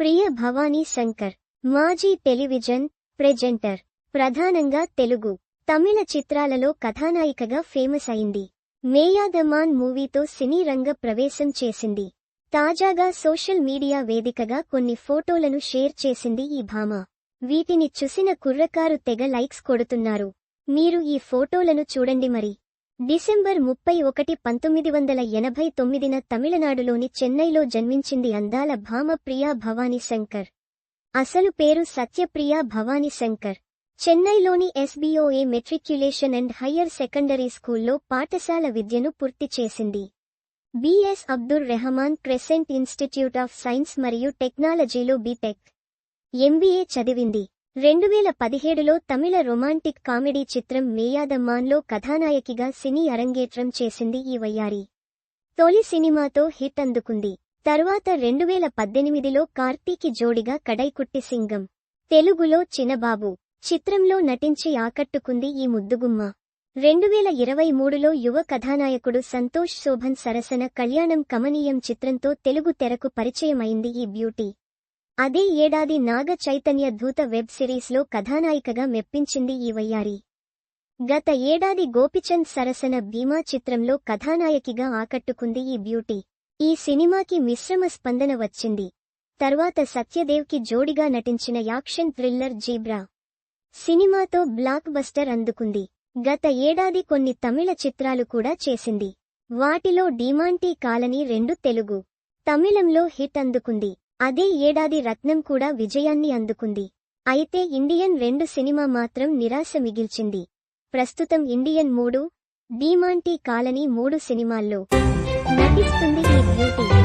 ప్రియ భవానీ శంకర్ మాజీ television presenter ప్రధానంగా తెలుగు తమిళ చిత్రాలలో కథానాయికగా ఫేమస్ అయింది. మేయాదమాన్ మూవీతో సినీ రంగ ప్రవేశం చేసింది. తాజాగా సోషల్ మీడియా వేదికగా కొన్ని ఫోటోలను షేర్ చేసింది ఈ భామ. వీటిని చూసిన కుర్రకారు తెగ లైక్స్ కొడుతున్నారు. మీరు ఈ ఫోటోలను చూడండి మరి. డిసెంబర్ ముప్పై ఒకటి పంతొమ్మిది వందల ఎనభై తొమ్మిదిన తమిళనాడులోని చెన్నైలో జన్మించింది అందాల భామ ప్రియా భవానీ శంకర్. అసలు పేరు సత్యప్రియ భవానీ శంకర్. చెన్నైలోని SBOA matriculation and higher secondary స్కూల్లో పాఠశాల విద్యను పూర్తి చేసింది. BS Abdur Rahman crescent institute of science మరియు టెక్నాలజీలో బీటెక్. ఎంబీఏ చదివింది. రెండు వేల పదిహేడులో తమిళ రొమాంటిక్ కామెడీ చిత్రం మేయాదమ్మాన్లో కథానాయకిగా సినీ అరంగేట్రం చేసింది ఈ వయ్యారి. తొలి సినిమాతో హిట్ అందుకుంది. తరువాత రెండు వేల పద్దెనిమిదిలో కార్తీకి జోడిగా కడైకుట్టి సింగం. తెలుగులో చినబాబు చిత్రంలో నటించి ఆకట్టుకుంది ఈ ముద్దుగుమ్మ. రెండు వేల ఇరవై మూడులో యువ కథానాయకుడు సంతోష్ శోభన్ సరసన కళ్యాణం కమనీయం చిత్రంతో తెలుగు తెరకు పరిచయమైంది ఈ బ్యూటీ. అదే ఏడాది నాగ చైతన్య ధూత వెబ్ సిరీస్లో కథానాయికగా మెప్పించింది ఈ వయ్యారి. గత ఏడాది గోపిచంద్ సరసన భీమా చిత్రంలో కథానాయకిగా ఆకట్టుకుంది ఈ బ్యూటీ. ఈ సినిమాకి మిశ్రమ స్పందన వచ్చింది. తర్వాత సత్యదేవ్కి జోడిగా నటించిన యాక్షన్ థ్రిల్లర్ జీబ్రా. సినిమాతో బ్లాక్ బస్టర్ అందుకుంది. గత ఏడాది కొన్ని తమిళ చిత్రాలు కూడా చేసింది. వాటిలో డిమాంటీ కాలనీ రెండు తెలుగు. తమిళంలో హిట్ అందుకుంది. అదే ఏడాది రత్నం కూడా విజయాన్ని అందుకుంది. అయితే ఇండియన్ రెండు సినిమా మాత్రం నిరాశ మిగిల్చింది. ప్రస్తుతం ఇండియన్ మూడు డీమాంటీ కాలనీ మూడు సినిమాల్లో నటిస్తుంది ఈ బ్యూటీ.